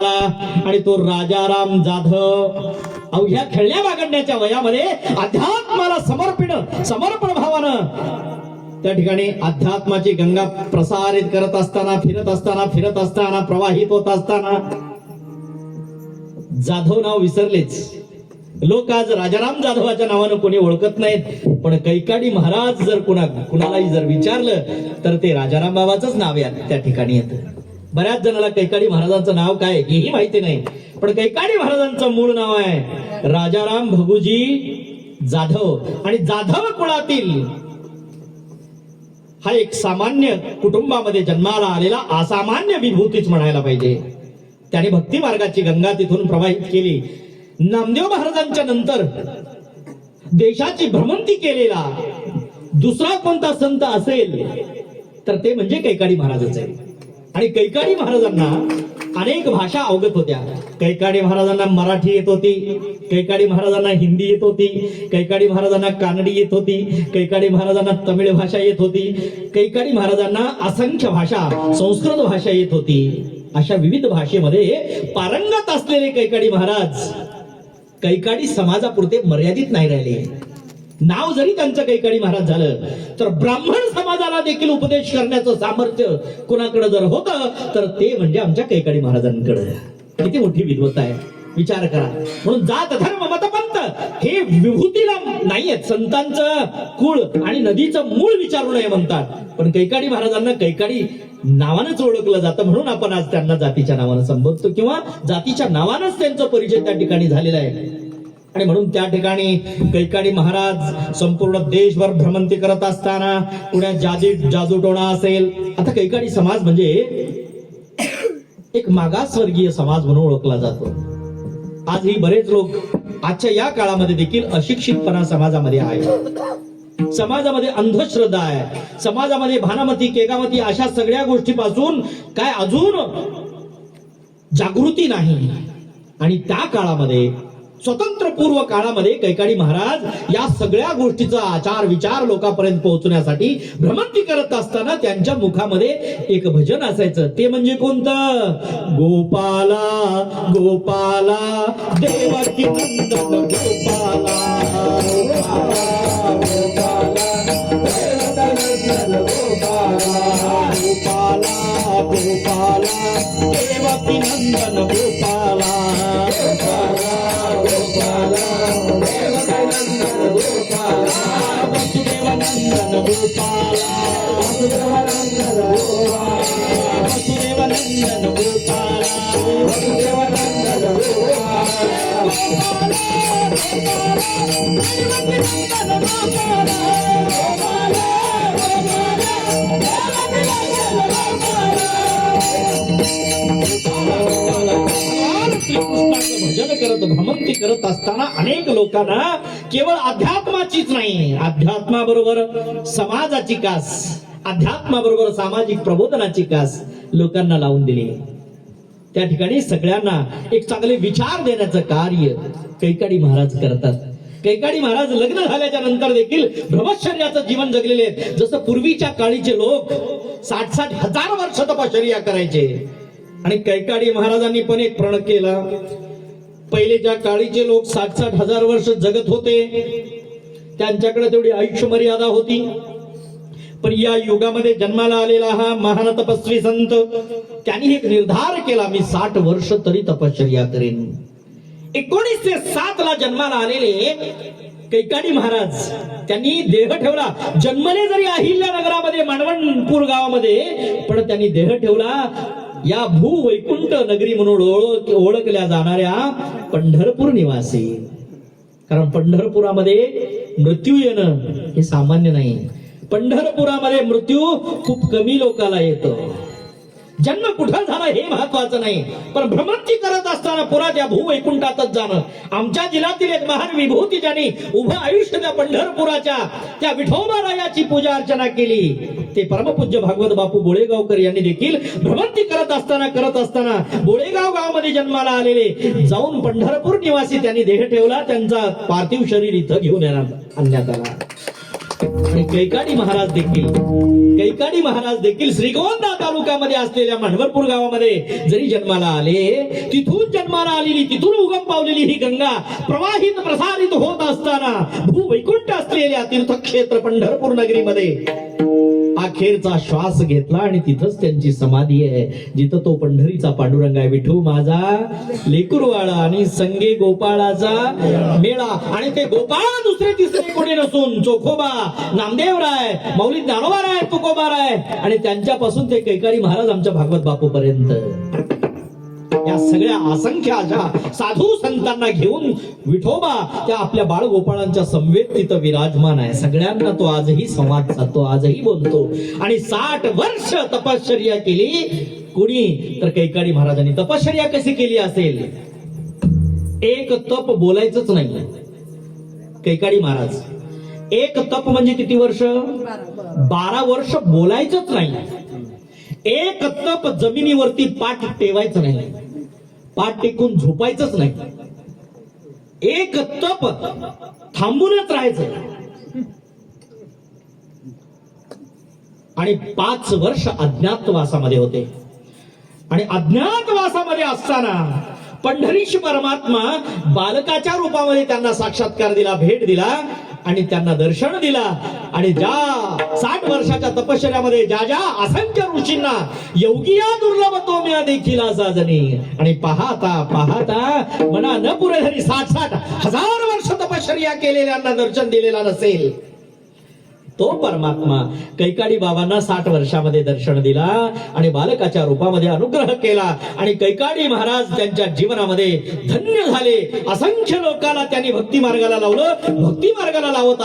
आणि तो राजाराम जाधव. अवघ्या खेळण्या बागडण्याच्या वयामध्ये अध्यात्माला समर्पिण समर्पण भावानं त्या ठिकाणी अध्यात्माची गंगा प्रसारित करत असताना फिरत असताना फिरत असताना प्रवाहित होत असताना जाधव नाव विसरलेच. लोक आज राजाराम जाधवाच्या नावानं कोणी ओळखत नाहीत पण कैकाडी महाराज जर कुणा कुणालाही जर विचारलं तर ते राजाराम बाबाच नाव या त्या ठिकाणी येतं. बऱ्याच जणाला कैकाडी महाराजांचं नाव काय हेही माहिती नाही. पण कैकाडी महाराजांचं मूळ नाव आहे राजाराम भगुजी जाधव. आणि जाधव कुळातील हा एक सामान्य कुटुंबामध्ये जन्माला आलेला असामान्य विभूतीच म्हणायला पाहिजे. त्याने भक्ती मार्गाची गंगा तिथून प्रवाहित केली. नामदेव महाराजांच्या नंतर देशाची भ्रमंती केलेला दुसरा कोणता संत असेल तर ते म्हणजे कैकाडी महाराजच आहे. आणि कैकाडी महाराजांना अनेक भाषा अवगत होत्या. कैकाडी महाराजांना मराठी येत होती कैकाडी महाराजांना हिंदी येत होती कैकाडी महाराजांना कानडी येत होती कैकाडी महाराजांना तमिळ भाषा येत होती कैकाडी महाराजांना असंख्य भाषा संस्कृत भाषा येत होती. अशा विविध भाषेमध्ये पारंगत असलेले कैकाडी महाराज कैकाडी समाजापुरते मर्यादित नाही राहिले. नाव जरी त्यांचं कैकाडी महाराज झालं तर ब्राह्मण समाजाला देखील उपदेश करण्याचं सामर्थ्य कुणाकडे जर होतं तर ते म्हणजे आमच्या कैकाडी महाराजांकडे. किती मोठी विद्वत्ता आहे. विचार करा. म्हणून जात धर्म मतपंत हे विभूतीला नाहीयेत. संतांचं कुळ आणि नदीचं मूळ विचारू नये म्हणतात. पण कैकाडी महाराजांना कैकाडी नावानंच ओळखलं जातं. म्हणून आपण आज त्यांना जातीच्या नावानं संबोधतो. किंवा जातीच्या नावानंच त्यांचा परिचय त्या ठिकाणी झालेला आहे. आणि म्हणून त्या ठिकाणी कैकाडी महाराज संपूर्ण देशभर भ्रमंती करत असताना पुण्यात जादी जादूटोणा असेल. आता कैकाडी समाज म्हणजे एक मागासवर्गीय समाज म्हणून ओळखला जातो. आजही बरेच लोक आजच्या या काळामध्ये देखील अशिक्षितपणा समाजामध्ये आहे समाजामध्ये अंधश्रद्धा आहे. समाजामध्ये भानामती केगामती अशा सगळ्या गोष्टीपासून काय अजून जागृती नाही. आणि त्या काळामध्ये स्वतंत्र पूर्व काळामध्ये कैकाडी महाराज या सगळ्या गोष्टीचा आचार विचार लोकांपर्यंत पोहोचण्यासाठी भ्रमंती करत असताना त्यांच्या मुखामध्ये एक भजन असायचं. ते म्हणजे कोणतं? गोपाला गोपाला देवकी नंदन गोपाला. भ्रमंती करत असताना अनेक लोकांना केवळ अध्यात्माचीच नाही अध्यात्माबरोबर समाजाची कास अध्यात्माबरोबर सामाजिक प्रबोधनाची कास लोकांना लावून दिली. त्या ठिकाणी सगळ्यांना एक चांगले विचार देण्याचं कार्य कैकाडी महाराज करतात. कैकाडी महाराज लग्न झाल्याच्यानंतर देखील ब्रह्मचर्याचं जीवन जगलेले आहेत. जसं पूर्वीच्या काळीचे लोक साठ साठ हजार वर्ष तपश्चर्या करायचे. आणि कैकाडी महाराजांनी पण एक प्रण केला. पहिले ज्या काळीचे लोक साठ साठ हजार वर्ष जगत होते त्यांच्याकडे तेवढी आयुष्य मर्यादा होती. पण या युगामध्ये जन्माला आलेला हा महान तपस्वी संत त्यांनी एक निर्धार केला मी साठ वर्ष तरी तपश्चर्या करेन. एकोणीसशे सात ला जन्माला आलेले कैकाडी महाराज त्यांनी देह ठेवला. जन्मले जरी अहिल्या नगरामध्ये मांडवणपूर गावामध्ये पण त्यांनी देह ठेवला. या भू वैकुंठ नगरी म्हणून ओळख ओळखल्या जाणाऱ्या पंढरपूर निवासी. कारण पंढरपुरामध्ये मृत्यू येणं हे सामान्य नाही. पंढरपुरामध्ये मृत्यू खूप कमी लोकाला येतो. जन्म कुठं झाला हे महत्वाचं नाही. पण भ्रमंती करत असताना पुरात या भूवैकुंठातच जाणं. आमच्या जिल्ह्यातील एक महान विभूती ज्यांनी उभं आयुष्य त्या पंढरपुराच्या त्या विठोबारायाची पूजा अर्चना केली. ते परमपूज्य भागवत बापू बोळेगावकर यांनी देखील भ्रमंती करत असताना करत असताना बोळेगाव गावामध्ये जन्माला आलेले जाऊन पंढरपूर निवासी त्यांनी देह ठेवला त्यांचा पार्थिव शरीर इथं घेऊन येणार आणण्यात आला. आणि कैकाडी महाराज देखील कैकाडी महाराज देखील श्रीगोंदा तालुक्यामध्ये असलेल्या मांडवरपूर गावामध्ये जरी जन्माला आले तिथून जन्माला आलेली तिथून उगम पावलेली ही गंगा प्रवाहित प्रसारित होत असताना भूवैकुंठ असलेल्या तीर्थक्षेत्र पंढरपूर नगरीमध्ये अखेरचा श्वास घेतला आणि तिथंच त्यांची समाधी आहे. जिथं तो पंढरीचा पांडुरंग आहे. विठू माझा लेकुरवाळा आणि संगे गोपाळाचा मेळा. आणि ते गोपाळ दुसरे तिसरे कोणी नसून चोखोबा नामदेवराय मौली ज्ञानोबाराय तुकोबाराय आणि त्यांच्यापासून ते कैकारी महाराज आमच्या भागवत बापू पर्यंत या सगळ्या असंख्य अशा साधू संतांना घेऊन विठोबा त्या आपल्या बाळगोपाळांच्या समवेत तिथं विराजमान आहे. सगळ्यांना तो आजही संवाद साधतो आजही बोलतो. आणि साठ वर्ष तपश्चर्या केली. कुणी? तर कैकाडी महाराजांनी. तपश्चर्या कशी केली असेल? एक तप बोलायचंच नाही कैकाडी महाराज एक तप म्हणजे किती वर्ष? बारा. वर्ष बोलायचंच नाही एक तप जमिनीवरती पाठ ठेवायचं नाही. पाठ टेकून झोपायचंच नाही. एक तप थांबूनच राहायचं आणि पाच वर्ष अज्ञातवासामध्ये होते. आणि अज्ञातवासामध्ये असताना पंढरीश परमात्मा बालकाच्या रूपामध्ये त्यांना साक्षात्कार दिला भेट दिला. आणि त्यांना दर्शन दिला. आणि ज्या साठ वर्षाच्या तपश्चर्यामध्ये ज्या ज्या असंख्य ऋषींना योगिया दुर्लभ तो देखील साजनी आणि पाहता पाहता मना न पुरे तरी साठ साठ हजार वर्ष तपश्चर्या केलेल्यांना दर्शन दिलेला नसेल. तो परमात्मा कैकाडी बाबांना साठ वर्षामध्ये दर्शन दिला आणि बालकाच्या रूपामध्ये अनुग्रह केला आणि कैकाडी महाराज त्यांच्या जीवनामध्ये धन्य झाले. असंख्य लोकांना त्यांनी भक्ती मार्गाला लावलं. भक्ती मार्गाला लावत